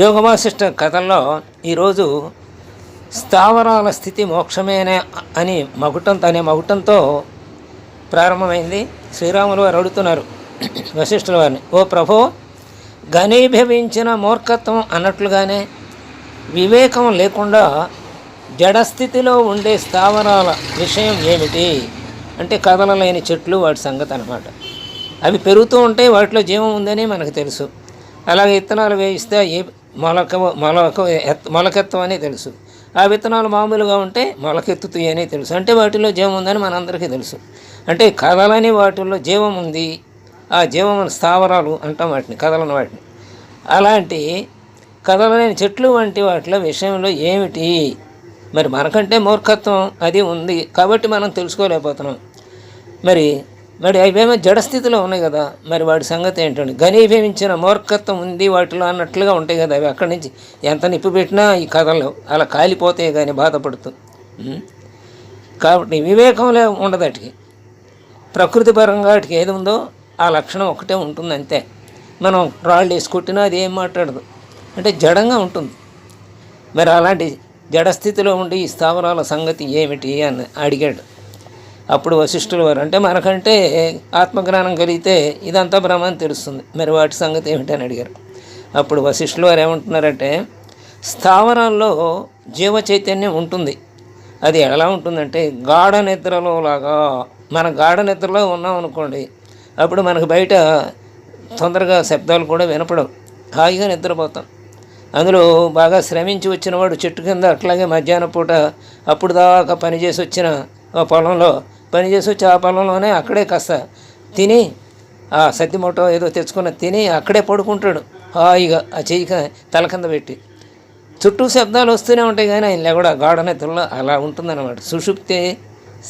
యోగవాసిష్ట కథల్లో ఈరోజు స్థావరాల స్థితి మోక్షమేనే అని మగుటం అనే మగుటంతో ప్రారంభమైంది. శ్రీరాములు వారు అడుగుతున్నారు వశిష్ఠుల వారిని ఓ ప్రభో ఘనీభవించిన మూర్ఖత్వం అన్నట్లుగానే వివేకం లేకుండా జడస్థితిలో ఉండే స్థావరాల విషయం ఏమిటి? అంటే కదలలేని చెట్లు వాటి సంగతి అనమాట అవి పెరుగుతూ ఉంటే వాటిలో జీవం ఉందని మనకు తెలుసు. అలాగే విత్తనాలు వేయిస్తే ఏ మొలక మొలక మొలకెత్తం అనే అని తెలుసు. ఆ విత్తనాలు మామూలుగా ఉంటే మొలకెత్తుతాయి అని తెలుసు. అంటే వాటిలో జీవం ఉందని మనందరికీ తెలుసు. అంటే కదలని వాటిల్లో జీవం ఉంది. ఆ జీవం స్థావరాలు అంటాం వాటిని కదలని వాటిని. అలాంటి కదలలేని చెట్లు వంటి వాటిలో విషయంలో ఏమిటి? మరి మనకంటే మూర్ఖత్వం అది ఉంది కాబట్టి మనం తెలుసుకోలేకపోతున్నాం. మరి మరి అవేమో జడస్థితిలో ఉన్నాయి కదా. మరి వాటి సంగతి ఏంటండి? ఘనీభవించిన మూర్ఖత్వం ఉంది వాటిలో అన్నట్లుగా ఉంటాయి కదా అవి. అక్కడి నుంచి ఎంత నిప్పు పెట్టినా ఈ కథలు అలా కాలిపోతాయి కానీ బాధపడుతూ. కాబట్టి వివేకంలో ఉండదు అటుకి ప్రకృతి పరంగా వాటికి ఏది ఉందో ఆ లక్షణం ఒకటే ఉంటుంది అంతే. మనం రాళ్ళు వేసి కొట్టినా అది ఏం మాట్లాడదు. అంటే జడంగా ఉంటుంది. మరి అలాంటి జడస్థితిలో ఉండి ఈ స్థావరాల సంగతి ఏమిటి అని అడిగాడు. అప్పుడు వశిష్ఠుల వారు అంటే మనకంటే ఆత్మజ్ఞానం కలిగితే ఇదంతా భ్రమ అని తెలుస్తుంది. మరి వాటి సంగతి ఏమిటి అని అడిగారు. అప్పుడు వశిష్ఠుల వారు ఏమంటున్నారంటే స్థావరాల్లో జీవ చైతన్యం ఉంటుంది. అది ఎలా ఉంటుందంటే గాఢ నిద్రలో లాగా మన గాఢ నిద్రలో ఉన్నాం అనుకోండి అప్పుడు మనకు బయట తొందరగా శబ్దాలు కూడా వినపడవు. హాయిగా నిద్రపోతాం. అందులో బాగా శ్రమించి వచ్చిన వాడు చెట్టు కింద అట్లాగే మధ్యాహ్నం పూట అప్పుడు దాకా పనిచేసి వచ్చిన పొలంలో పనిచేసి వచ్చి ఆ పొలంలోనే అక్కడే కాస్త తిని ఆ సద్దిమూట ఏదో తెచ్చుకున్న తిని అక్కడే పడుకుంటాడు. హాయిగా ఆ చెయ్యి క- తల కింద పెట్టి. చుట్టూ శబ్దాలు వస్తూనే ఉంటాయి కానీ ఆయన కూడా గాఢ నిద్రలో అలా ఉంటుందన్నమాట. సుషుప్తి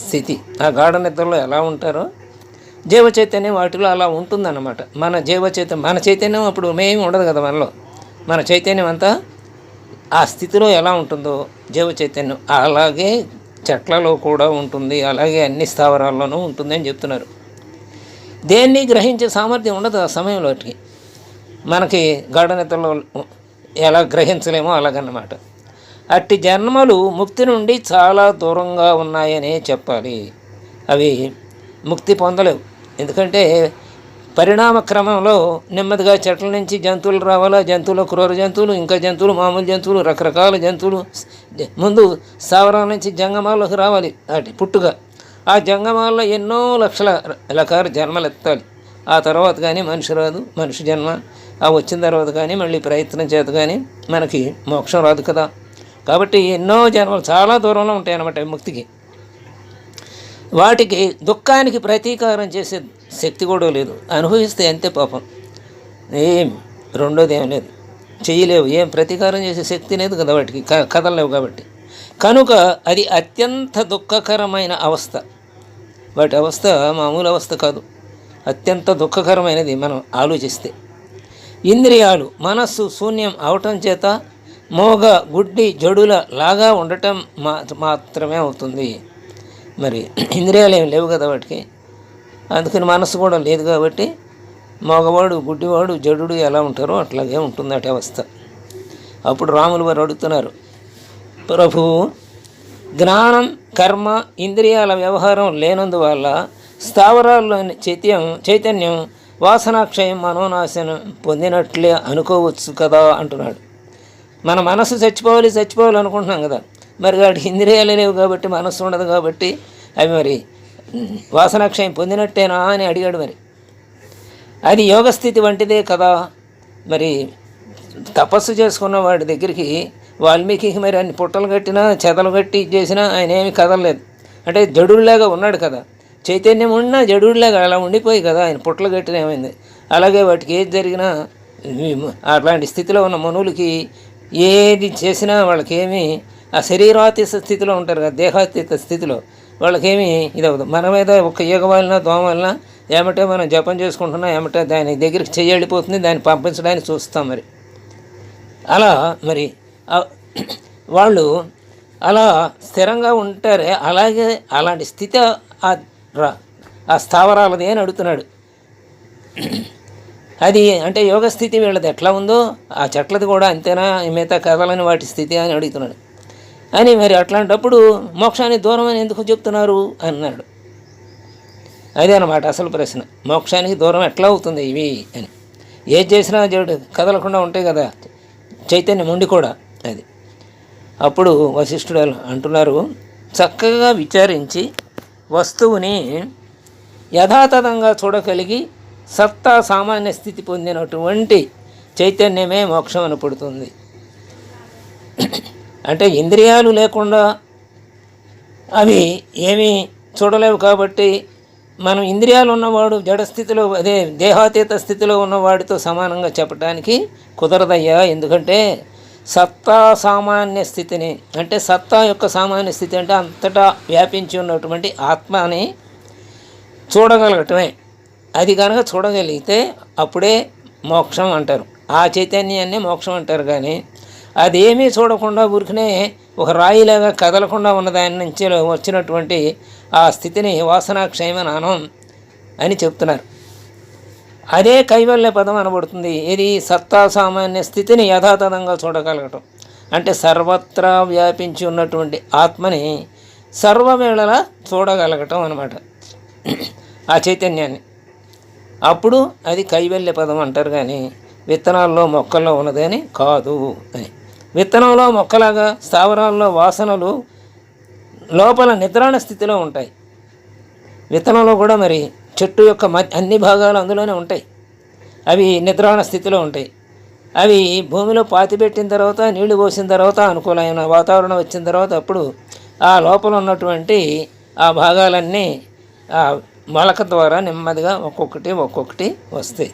స్థితి. ఆ గాఢ నిద్రలో ఎలా ఉంటారో జీవ చైతన్యం వాటిలో అలా ఉంటుందన్నమాట. మన జీవ చైతన్యం మన చైతన్యం అప్పుడు మేము ఉండదు కదా మనలో. మన చైతన్యం అంతా ఆ స్థితిలో ఎలా ఉంటుందో జీవ చైతన్యం అలాగే చెట్లలో కూడా ఉంటుంది అలాగే అన్ని స్థావరాల్లోనూ ఉంటుంది అని చెప్తున్నారు. దేన్ని గ్రహించే సామర్థ్యం ఉండదు ఆ సమయంలోకి. మనకి గాఢనతలో ఎలా గ్రహించలేమో అలాగన్నమాట. అట్టి జన్మలు ముక్తి నుండి చాలా దూరంగా ఉన్నాయనే చెప్పాలి. అవి ముక్తి పొందలేవు. ఎందుకంటే పరిణామ క్రమంలో నెమ్మదిగా చెట్ల నుంచి జంతువులు రావాలా? జంతువులు క్రూర జంతువులు ఇంకా జంతువులు మామూలు జంతువులు రకరకాల జంతువులు ముందు స్థావరాల నుంచి జంగమాల్లోకి రావాలి. వాటి పుట్టుగా ఆ జంగమాల్లో ఎన్నో లక్షల రకాల జన్మలు ఎత్తాలి. ఆ తర్వాత కానీ మనిషి రాదు మనిషి జన్మ. ఆ వచ్చిన తర్వాత కానీ మళ్ళీ ప్రయత్నం చేత కానీ మనకి మోక్షం రాదు కదా. కాబట్టి ఎన్నో జన్మలు చాలా దూరంలో ఉంటాయి అన్నమాట ముక్తికి. వాటికి దుఃఖానికి ప్రతీకారం చేసే శక్తి కూడా లేదు. అనుభవిస్తే అంతే పాపం. ఏం రెండోది ఏం లేదు. చేయలేవు ఏం ప్రతీకారం చేసే శక్తి లేదు కదా వాటికి. క- కదలలేవు కాబట్టి. కనుక అది అత్యంత దుఃఖకరమైన అవస్థ. వాటి అవస్థ మామూలు అవస్థ కాదు. అత్యంత దుఃఖకరమైనది మనం ఆలోచిస్తే. ఇంద్రియాలు మనస్సు శూన్యం అవటం చేత మోగ గుడ్డి జడుల లాగా ఉండటం మా మాత్రమే అవుతుంది. మరి ఇంద్రియాలు ఏమి లేవు కదా వాటికి. అందుకని మనసు కూడా లేదు కాబట్టి మగవాడు గుడ్డివాడు జడుడు ఎలా ఉంటారో అట్లాగే ఉంటుంది అటే అవస్థ. అప్పుడు రాములు వారు అడుగుతున్నారు ప్రభు జ్ఞానం కర్మ ఇంద్రియాల వ్యవహారం లేనందువల్ల స్థావరాల్లోని చైత్యం చైతన్యం వాసనాక్షయం మనోనాశనం పొందినట్లే అనుకోవచ్చు కదా అంటున్నాడు. మన మనసు చచ్చిపోవాలి చచ్చిపోవాలి అనుకుంటున్నాం కదా. మరి వాటికి ఇంద్రియాలు లేవు కాబట్టి మనసు ఉండదు కాబట్టి అవి మరి వాసనాక్షయం పొందినట్టేనా అని అడిగాడు మరి. అది యోగస్థితి వంటిదే కదా. మరి తపస్సు చేసుకున్న వాడి దగ్గరికి వాల్మీకి మరి అన్ని పుట్టలు కట్టినా చెదలు కట్టి చేసినా ఆయన ఏమి కదలలేదు. అంటే జడులాగా ఉన్నాడు కదా. చైతన్యం ఉన్నా జడులాగా అలా ఉండిపోయి కదా ఆయన పుట్టలు కట్టిన ఏమైంది. అలాగే వాటికి ఏది జరిగినా అట్లాంటి స్థితిలో ఉన్న మనువులకి ఏది చేసినా వాళ్ళకేమీ ఆ శరీరాతీత స్థితిలో ఉంటారు కదా దేహాతీత స్థితిలో. వాళ్ళకేమీ ఇదవదు మన మీద ఒక ఈగ వలన దోమ వలన ఏమంటే మనం జపం చేసుకుంటున్నాం ఏమంటే దాని దగ్గరికి చెయ్యి దాన్ని పంపించడానికి చూస్తాం మరి. అలా మరి వాళ్ళు అలా స్థిరంగా ఉంటారే అలాగే అలాంటి స్థితి ఆ ఆ స్థావరాలది అని అడుగుతున్నాడు. అది అంటే యోగ స్థితి వీళ్ళది ఎట్లా ఉందో ఆ చెట్లది కూడా అంతేనా మిగతా కదలని వాటి స్థితి అని అడుగుతున్నాడు. అని మరి అట్లాంటప్పుడు మోక్షానికి దూరం అని ఎందుకు చెప్తున్నారు? అన్నాడు. అదే అన్నమాట అసలు ప్రశ్న. మోక్షానికి దూరం ఎట్లా అవుతుంది ఇవి అని. ఏది చేసినా కదలకుండా ఉంటాయి కదా. చైతన్యం ఉండి కూడా అది. అప్పుడు వశిష్ఠుడు అంటున్నారు చక్కగా విచారించి వస్తువుని యథాతథంగా చూడగలిగి సత్తా సామాన్య స్థితి పొందినటువంటి చైతన్యమే మోక్షం అనపడుతుంది అంటే ఇంద్రియాలు లేకుండా అవి ఏమీ చూడలేవు కాబట్టి మనం ఇంద్రియాలు ఉన్నవాడు జడస్థితిలో అదే దేహాతీత స్థితిలో ఉన్నవాడితో సమానంగా చెప్పడానికి కుదరదయ్యా. ఎందుకంటే సత్తా సామాన్య స్థితిని అంటే సత్తా యొక్క సామాన్య స్థితి అంటే అంతటా వ్యాపించి ఉన్నటువంటి ఆత్మని చూడగలగటమే. అది కనుక చూడగలిగితే అప్పుడే మోక్షం అంటారు. ఆ చైతన్యాన్ని మోక్షం అంటారు కానీ అదేమీ చూడకుండా ఊరికనే ఒక రాయిలాగా కదలకుండా ఉన్న దాని నుంచి వచ్చినటువంటి ఆ స్థితిని వాసనాక్షయమని అనం అని చెప్తున్నారు. అదే కైవల్య పదం అనబడుతుంది. ఇది సత్తా సామాన్య స్థితిని యథాతథంగా చూడగలగటం. అంటే సర్వత్రా వ్యాపించి ఉన్నటువంటి ఆత్మని సర్వవేళలా చూడగలగటం అనమాట ఆ చైతన్యాన్ని. అప్పుడు అది కైవల్య పదం అంటారు కానీ విత్తనాల్లో మొక్కల్లో ఉన్నదని కాదు అని. విత్తనంలో మొక్కలాగా స్థావరాల్లో వాసనలు లోపల నిద్రాణ స్థితిలో ఉంటాయి. విత్తనంలో కూడా మరి చెట్టు యొక్క మ అన్ని భాగాలు అందులోనే ఉంటాయి. అవి నిద్రాణ స్థితిలో ఉంటాయి. అవి భూమిలో పాతిపెట్టిన తర్వాత నీళ్ళు పోసిన తర్వాత అనుకూలమైన వాతావరణం వచ్చిన తర్వాత అప్పుడు ఆ లోపల ఉన్నటువంటి ఆ భాగాలన్నీ ఆ మొలక ద్వారా నెమ్మదిగా ఒక్కొక్కటి ఒక్కొక్కటి వస్తాయి.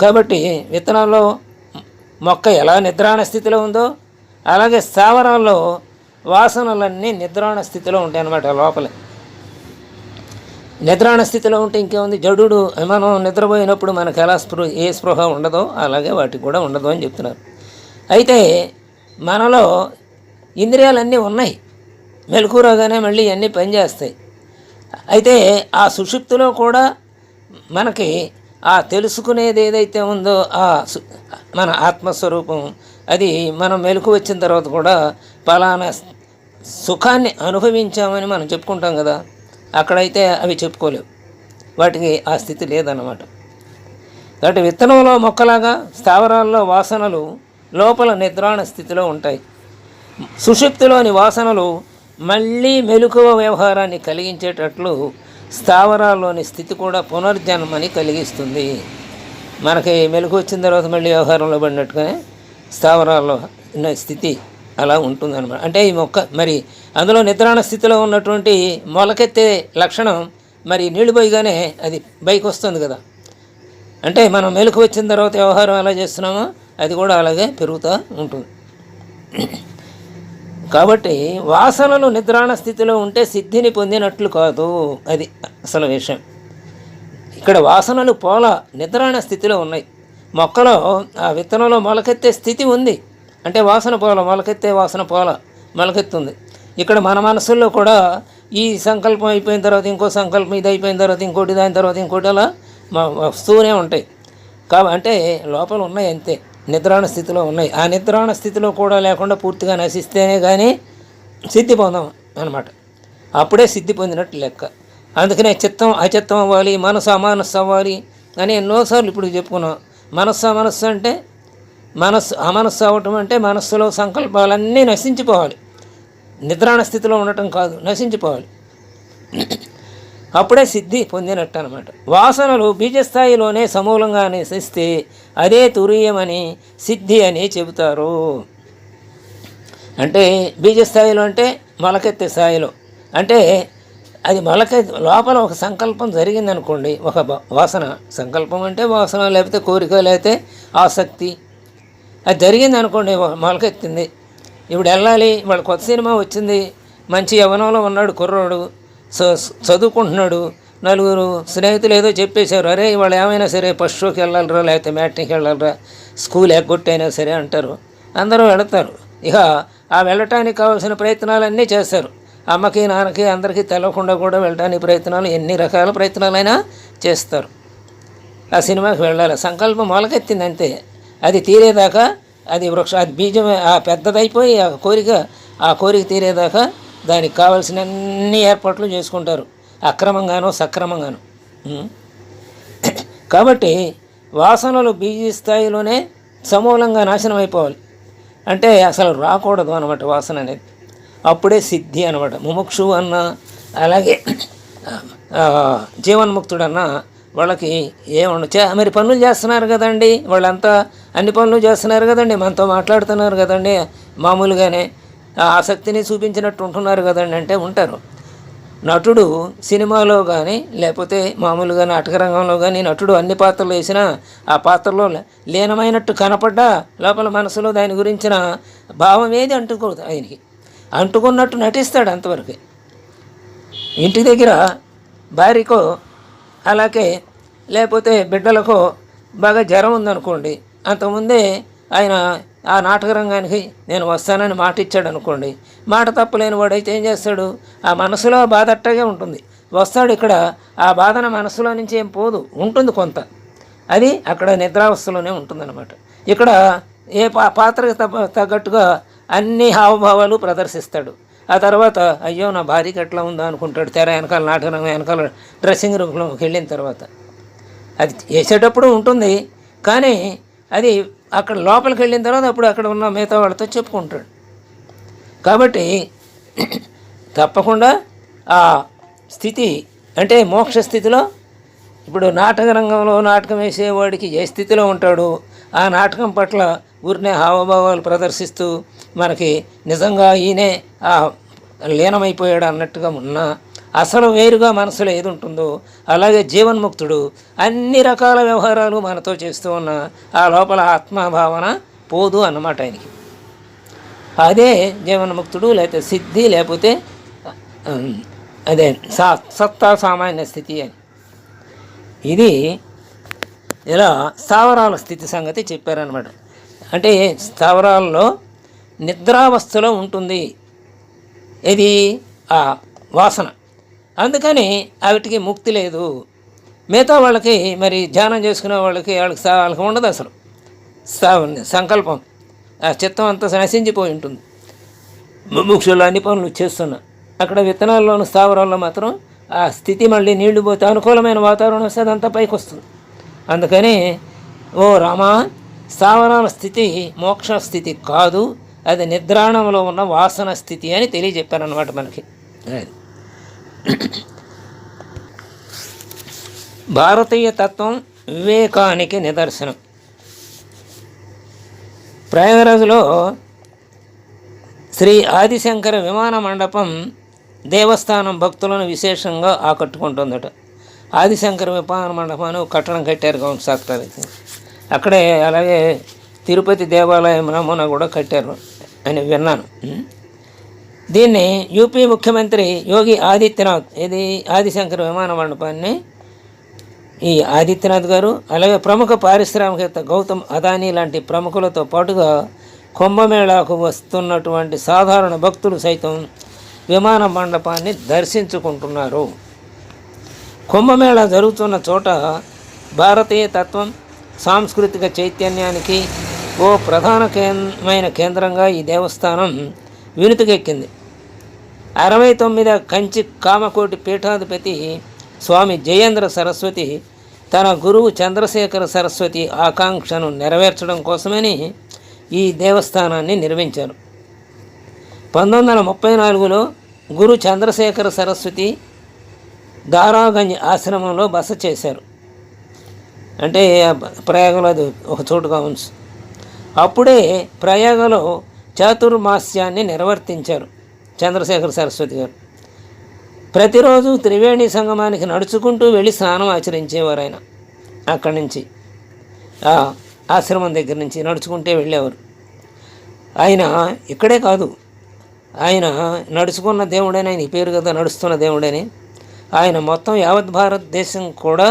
కాబట్టి విత్తనాల్లో మొక్క ఎలా నిద్రాణ స్థితిలో ఉందో అలాగే స్థావరాల్లో వాసనలన్నీ నిద్రాణ స్థితిలో ఉంటాయి అన్నమాట లోపలే. నిద్రాణ స్థితిలో ఉంటే ఇంకేముంది? జడుడు మనం నిద్రపోయినప్పుడు మనకు ఎలా స్పృహ ఏ స్పృహ ఉండదో అలాగే వాటికి కూడా ఉండదు అని చెప్తున్నారు. అయితే మనలో ఇంద్రియాలన్నీ ఉన్నాయి. మెలకు రాగానే మళ్ళీ ఇవన్నీ పనిచేస్తాయి. అయితే ఆ సుషుప్తిలో కూడా మనకి ఆ తెలుసుకునేది ఏదైతే ఉందో ఆ సు- మన ఆత్మస్వరూపం అది మనం మెలకు వచ్చిన తర్వాత కూడా ఫలానా సుఖాన్ని అనుభవించామని మనం చెప్పుకుంటాం కదా అక్కడైతే అవి చెప్పుకోలేవు. వాటికి ఆ స్థితి లేదన్నమాట. కాబట్టి విత్తనంలో మొక్కలాగా స్థావరాల్లో వాసనలు లోపల నిద్రాణ స్థితిలో ఉంటాయి. సుషుప్తిలోని వాసనలు మళ్ళీ మెలకువ వ్యవహారాన్ని కలిగించేటట్లు స్థావరాల్లోని స్థితి కూడా పునర్జన్మని కలిగిస్తుంది. మనకి మెలకు వచ్చిన తర్వాత మళ్ళీ వ్యవహారంలో పడినట్టుగానే స్థావరాల్లో ఉన్న స్థితి అలా ఉంటుందన్నమాట. అంటే ఈ మొక్క మరి అందులో నిద్రాణ స్థితిలో ఉన్నటువంటి మొలకెత్తే లక్షణం మరి నీళ్ళు పోయిగానే అది బైక్ వస్తుంది కదా. అంటే మనం మెలకు వచ్చిన తర్వాత వ్యవహారం ఎలా చేస్తున్నామో అది కూడా అలాగే పెరుగుతూ ఉంటుంది. కాబట్టి వాసనలు నిద్రాణ స్థితిలో ఉంటే సిద్ధిని పొందినట్లు కాదు అది అసలు విషయం. ఇక్కడ వాసనలు పోల నిద్రాణ స్థితిలో ఉన్నాయి. మొక్కలో ఆ విత్తనంలో మొలకెత్తే స్థితి ఉంది. అంటే వాసన పోల మొలకెత్తే వాసన పోల మొలకెత్తుంది. ఇక్కడ మన మనసుల్లో కూడా ఈ సంకల్పం అయిపోయిన తర్వాత ఇంకో సంకల్పం ఇది అయిపోయిన తర్వాత ఇంకోటి దాని తర్వాత ఇంకోటి అలా వస్తూనే ఉంటాయి. కాబ అంటే లోపల ఉన్నాయి అంతే. నిద్రాణ స్థితిలో ఉన్నాయి. ఆ నిద్రాణ స్థితిలో కూడా లేకుండా పూర్తిగా నశిస్తేనే కానీ సిద్ధి పొందాం అనమాట అప్పుడే సిద్ధి పొందినట్టు లెక్క. అందుకనే చిత్తం అచిత్తం అవ్వాలి మనసు అమానస్సు అవ్వాలి అని ఎన్నోసార్లు ఇప్పుడు చెప్పుకున్నాం. మనస్సు అమనస్సు అంటే మనస్సు అమనస్సు అవ్వటం అంటే మనస్సులో సంకల్పాలన్నీ నశించిపోవాలి. నిద్రాణ స్థితిలో ఉండటం కాదు నశించిపోవాలి. అప్పుడే సిద్ధి పొందినట్టు అనమాట వాసనలు బీజస్థాయిలోనే సమూలంగా నశిస్తే అదే తురీయమని సిద్ధి అని చెబుతారు. అంటే బీజస్థాయిలో అంటే మొలకెత్తే స్థాయిలో. అంటే అది మొలక లోపల ఒక సంకల్పం జరిగిందనుకోండి ఒక వాసన. సంకల్పం అంటే వాసన లేకపోతే కోరిక లేకపోతే ఆసక్తి. అది జరిగింది అనుకోండి మొలకెత్తింది. ఇప్పుడు వెళ్ళాలి వాళ్ళ కొత్త సినిమా వచ్చింది మంచి యవనంలో ఉన్నాడు కుర్రోడు. చదువుకుంటున్నాడు. నలుగురు స్నేహితులు ఏదో చెప్పేశారు. అరే వాళ్ళు ఏమైనా సరే ఫస్ట్ షోకి వెళ్ళాలరా లేకపోతే మ్యాట్నికి వెళ్ళాలరా స్కూల్ ఎగ్గొట్టైనా సరే అంటారు. అందరూ వెళతారు. ఇక ఆ వెళ్ళటానికి కావాల్సిన ప్రయత్నాలన్నీ చేస్తారు. అమ్మకి నాన్నకి అందరికీ తెలవకుండా కూడా వెళ్ళటానికి ప్రయత్నాలు ఎన్ని రకాల ప్రయత్నాలైనా చేస్తారు. ఆ సినిమాకి వెళ్ళాలి. సంకల్పం మొలకెత్తింది అంతే. అది తీరేదాకా అది వృక్ష అది బీజం ఆ పెద్దదైపోయి ఆ కోరిక ఆ కోరిక తీరేదాకా దానికి కావలసిన అన్ని ఏర్పాట్లు చేసుకుంటారు. అక్రమంగానో సక్రమంగాను. కాబట్టి వాసనలు బీజీ స్థాయిలోనే సమూలంగా నాశనం అయిపోవాలి. అంటే అసలు రాకూడదు అనమాట వాసన అనేది. అప్పుడే సిద్ధి అనమాట ముముక్షు అన్న అలాగే జీవన్ముక్తుడన్న వాళ్ళకి ఏమన్నా చే మరి పనులు చేస్తున్నారు కదండి వాళ్ళంతా అన్ని పనులు చేస్తున్నారు కదండి మనతో మాట్లాడుతున్నారు కదండి మామూలుగానే ఆసక్తిని చూపించినట్టు ఉంటున్నారు కదండి అంటే ఉంటారు. నటుడు సినిమాలో కానీ లేకపోతే మామూలుగా నాటక రంగంలో కానీ నటుడు అన్ని పాత్రలు వేసినా ఆ పాత్రలో లీనమైనట్టు కనపడ్డా లోపల మనసులో దాని గురించిన భావం ఏది అంటుకోదు ఆయనకి. అంటుకున్నట్టు నటిస్తాడు అంతవరకు. ఇంటి దగ్గర భార్యకో అలాగే లేకపోతే బిడ్డలకో బాగా జ్వరం ఉందనుకోండి అంతకుముందే ఆయన ఆ నాటక రంగానికి నేను వస్తానని మాట ఇచ్చాడు అనుకోండి. మాట తప్పలేని వాడైతే ఏం చేస్తాడు? ఆ మనసులో ఆ బాధ అట్టగే ఉంటుంది. వస్తాడు ఇక్కడ ఆ బాధన మనసులో నుంచి ఏం పోదు. ఉంటుంది కొంత. అది అక్కడ నిద్రావస్థలోనే ఉంటుందన్నమాట. ఇక్కడ ఏ పా పాత్రకు తగ్గట్టుగా అన్ని హావభావాలు ప్రదర్శిస్తాడు. ఆ తర్వాత అయ్యో నా భార్యకి ఎట్లా ఉందా అనుకుంటాడు. తెర వెనకాల నాటకం వెనకాల డ్రెస్సింగ్ రూమ్లోకి వెళ్ళిన తర్వాత. అది వేసేటప్పుడు ఉంటుంది. కానీ అది అక్కడ లోపలికి వెళ్ళిన తర్వాత అప్పుడు అక్కడ ఉన్న మిగతా వాళ్ళతో చెప్పుకుంటాడు. కాబట్టి తప్పకుండా ఆ స్థితి అంటే మోక్ష స్థితిలో ఇప్పుడు నాటక రంగంలో నాటకం వేసేవాడికి ఏ స్థితిలో ఉంటాడు? ఆ నాటకం పట్ల ఊరినే హావభావాలు ప్రదర్శిస్తూ మనకి నిజంగా ఈయనే ఆ లీనమైపోయాడు అన్నట్టుగా ఉన్నా అసలు వేరుగా మనసులో ఏది ఉంటుందో అలాగే జీవన్ముక్తుడు అన్ని రకాల వ్యవహారాలు మనతో చేస్తూ ఉన్న ఆ లోపల ఆత్మభావన పోదు అన్నమాట ఆయనకి. అదే జీవన్ముక్తుడు లేకపోతే సిద్ధి లేకపోతే అదే సా సత్తా సామాన్య స్థితి అని. ఇది ఇలా స్థావరాల స్థితి సంగతి చెప్పారనమాట అంటే స్థావరాల్లో నిద్రావస్థలో ఉంటుంది. ఇది ఆ వాసన. అందుకని వాటికి ముక్తి లేదు. మిగతా వాళ్ళకి మరి ధ్యానం చేసుకునే వాళ్ళకి వాళ్ళకి వాళ్ళకి ఉండదు అసలు. సంకల్పం. ఆ చిత్తం అంతా నశించిపోయి ఉంటుంది. ముముక్షులు అన్ని పనులు చేస్తున్నా. అక్కడ విత్తనాల్లోని స్థావరాల్లో మాత్రం ఆ స్థితి మళ్ళీ నీళ్ళు పోతే అనుకూలమైన వాతావరణం వస్తే అదంతా పైకి వస్తుంది అందుకని ఓ రామా స్థావరాల స్థితి మోక్ష స్థితి కాదు అది నిద్రాణంలో ఉన్న వాసన స్థితి అని తెలియజెప్పారనమాట మనకి. అది. భారతీయ తత్వం వివేకానికి నిదర్శనం. ప్రయాగరాజులో శ్రీ ఆదిశంకర విమాన మండపం దేవస్థానం భక్తులను విశేషంగా ఆకట్టుకుంటుందట. ఆదిశంకర విమాన మండపాన్ని కట్టడం కట్టారు గౌన్ శాస్త్రాలు అక్కడే అలాగే తిరుపతి దేవాలయం నమూనా కూడా కట్టారు అని విన్నాను. దీన్ని యూపీ ముఖ్యమంత్రి యోగి ఆదిత్యనాథ్ ఇది ఆదిశంకర విమాన మండపాన్ని ఈ ఆదిత్యనాథ్ గారు అలాగే ప్రముఖ పారిశ్రామికవేత్త గౌతమ్ అదానీ లాంటి ప్రముఖులతో పాటుగా కుంభమేళాకు వస్తున్నటువంటి సాధారణ భక్తులు సైతం విమాన మండపాన్ని దర్శించుకుంటున్నారు. కుంభమేళా జరుగుతున్న చోట భారతీయ తత్వం సాంస్కృతిక చైతన్యానికి ఓ ప్రధాన కేంద్రమైన కేంద్రంగా ఈ దేవస్థానం వినుతికెక్కింది. అరవై తొమ్మిది కంచి కామకోటి పీఠాధిపతి స్వామి జయేంద్ర సరస్వతి తన గురువు చంద్రశేఖర సరస్వతి ఆకాంక్షను నెరవేర్చడం కోసమని ఈ దేవస్థానాన్ని నిర్మించారు. పంతొమ్మిది వందల ముప్పై నాలుగులో గురు చంద్రశేఖర సరస్వతి దారాగంజ్ ఆశ్రమంలో బస చేశారు. అంటే ఆ ప్రయాగలో అది ఒక చోటుగా ఉంచు. అప్పుడే ప్రయాగలో చాతుర్మాస్యాన్ని నిర్వర్తించారు. చంద్రశేఖర సరస్వతి గారు. ప్రతిరోజు త్రివేణి సంగమానికి నడుచుకుంటూ వెళ్ళి స్నానం ఆచరించేవారు ఆయన అక్కడి నుంచి ఆశ్రమం దగ్గర నుంచి నడుచుకుంటే వెళ్ళేవారు. ఆయన ఇక్కడే కాదు. ఆయన నడుచుకున్న దేవుడని ఆయన పేరు కదా నడుస్తున్న దేవుడని ఆయన మొత్తం యావత్ భారతదేశం కూడా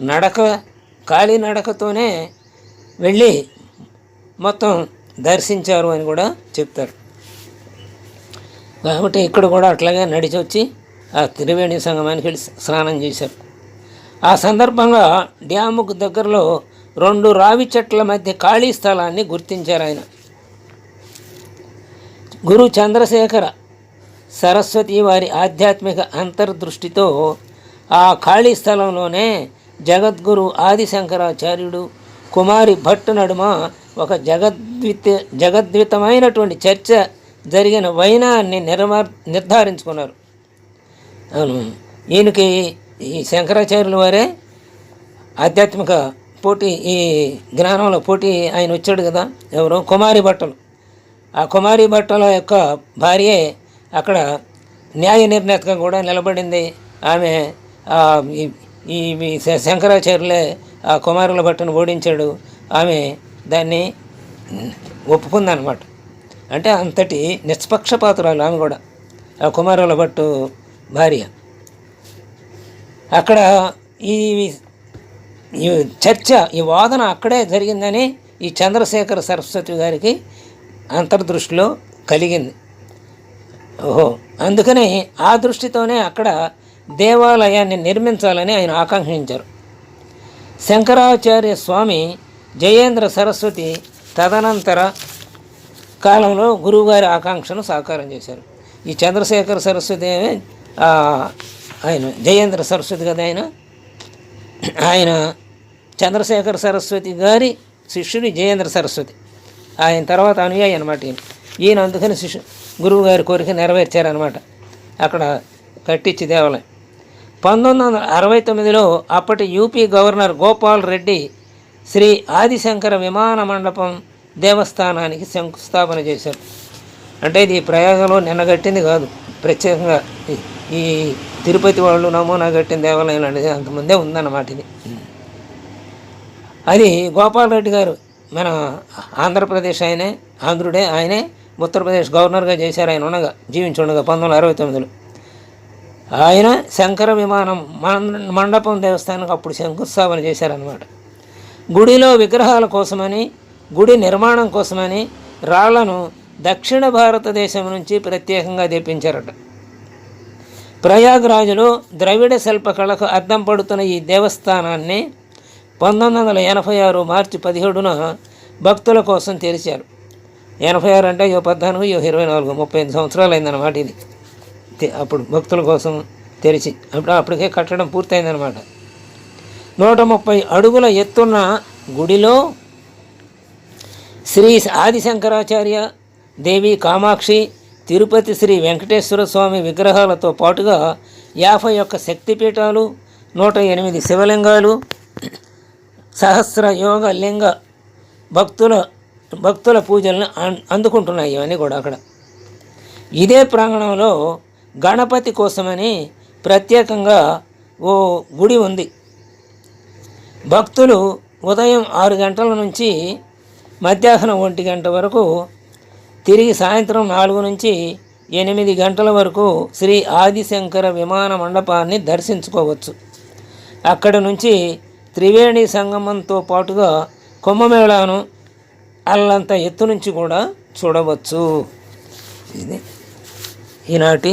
నడక ఖాళీ నడకతోనే వెళ్ళి మొత్తం దర్శించారు అని కూడా చెప్తారు. కాబట్టి ఇక్కడ కూడా అట్లాగే నడిచి వచ్చి ఆ త్రివేణి సంగమానికి వెళ్ళి స్నానం చేశారు. ఆ సందర్భంగా డ్యాముకు దగ్గరలో రెండు రావి చెట్ల మధ్య ఖాళీ స్థలాన్ని గుర్తించారు ఆయన. గురు చంద్రశేఖర సరస్వతి వారి ఆధ్యాత్మిక అంతర్దృష్టితో ఆ ఖాళీ స్థలంలోనే జగద్గురు ఆదిశంకరాచార్యుడు కుమారి భట్ నడుమ ఒక జగద్విత జగద్వితమైనటువంటి చర్చ జరిగిన వైనాన్ని నిర్మా నిర్ధారించుకున్నారు. అవును. ఈయనకి ఈ శంకరాచార్యుల వారే ఆధ్యాత్మిక పోటీ ఈ జ్ఞానంలో పోటీ ఆయన వచ్చాడు కదా ఎవరు? కుమారి భట్టలు. ఆ కుమారి భట్టల యొక్క భార్యే అక్కడ న్యాయ నిర్ణేతగా కూడా నిలబడింది. ఆమె ఈ- శంకరాచార్యులే ఆ కుమారుల భట్టను ఓడించాడు. ఆమె దాన్ని ఒప్పుకుందనమాట అంటే అంతటి నిష్పక్షపాతురాలు ఆమె కూడా. ఆ కుమారుల భట్టు భార్య. అక్కడ ఈ ఈ చర్చ ఈ వాదన అక్కడే జరిగిందని ఈ చంద్రశేఖర సరస్వతి గారికి అంతర్దృష్టిలో కలిగింది. ఓహో అందుకని ఆ దృష్టితోనే అక్కడ దేవాలయాన్ని నిర్మించాలని ఆయన ఆకాంక్షించారు. శంకరాచార్య స్వామి జయేంద్ర సరస్వతి తదనంతర కాలంలో గురువుగారి ఆకాంక్షను సాకారం చేశారు. ఈ చంద్రశేఖర సరస్వతి ఏమి, ఆయన జయేంద్ర సరస్వతి కదా ఆయన? ఆయన చంద్రశేఖర సరస్వతి గారి శిష్యుడు జయేంద్ర సరస్వతి. ఆయన తర్వాత అనుయాయి అనమాట ఈయన. ఈయన అందుకని శిష్యు గురువు గారి కోరిక నెరవేర్చారనమాట అక్కడ కట్టించి దేవాలయం. పంతొమ్మిది వందల అరవై తొమ్మిదిలో అప్పటి యూపీ గవర్నర్ గోపాల్ రెడ్డి శ్రీ ఆదిశంకర విమాన మండపం దేవస్థానానికి శంకుస్థాపన చేశారు. అంటే ఇది ప్రయాగంలో నిన్న కట్టింది కాదు. ప్రత్యేకంగా ఈ- తిరుపతి వాళ్ళు నమూనా కట్టిన దేవాలయం అనేది అంతకుముందే ఉందన్నమాట ఇది. అది గోపాల్ రెడ్డి గారు మన ఆంధ్రప్రదేశ్ ఆయనే ఆంధ్రుడే ఆయనే ఉత్తరప్రదేశ్ గవర్నర్గా చేశారు ఆయన ఉండగా జీవించుండగా పంతొమ్మిది అరవై తొమ్మిదిలో. ఆయన శంకర విమానం మండపం దేవస్థానానికి అప్పుడు శంకుస్థాపన చేశారనమాట గుడిలో విగ్రహాల కోసమని గుడి నిర్మాణం కోసమని రాళ్ళను దక్షిణ భారతదేశం నుంచి ప్రత్యేకంగా తెప్పించారట. ప్రయాగ్రాజులో ద్రవిడ శిల్పకళకు అద్దం పడుతున్న ఈ దేవస్థానాన్ని పంతొమ్మిది వందల ఎనభై ఆరు మార్చి పదిహేడున భక్తుల కోసం తెరిచారు. ఎనభై ఆరు అంటే యో పద్నాలుగు ఇక ఇరవై నాలుగు ముప్పై ఐదు సంవత్సరాలు అయిందన్నమాట ఇది అప్పుడు భక్తుల కోసం తెరిచి అప్పుడు అప్పటికే కట్టడం పూర్తయిందనమాట నూట ముప్పై అడుగుల ఎత్తున్న గుడిలో శ్రీ ఆదిశంకరాచార్య దేవి కామాక్షి తిరుపతి శ్రీ వెంకటేశ్వర స్వామి విగ్రహాలతో పాటుగా యాభై ఒక్క శక్తిపీఠాలు నూట ఎనిమిది శివలింగాలు సహస్ర యోగ లింగ భక్తుల భక్తుల పూజలను అన్- అందుకుంటున్నాయి ఇవన్నీ కూడా అక్కడ. ఇదే ప్రాంగణంలో గణపతి కోసమని ప్రత్యేకంగా ఓ గుడి ఉంది. భక్తులు ఉదయం ఆరు గంటల నుంచి మధ్యాహ్నం ఒంటి గంట వరకు తిరిగి సాయంత్రం నాలుగు నుంచి ఎనిమిది గంటల వరకు శ్రీ ఆదిశంకర విమాన మండపాన్ని దర్శించుకోవచ్చు. అక్కడ నుంచి త్రివేణి సంగమంతో పాటుగా కుంభమేళాను అల్లంత ఎత్తు నుంచి కూడా చూడవచ్చు. ఇది ఈనాటి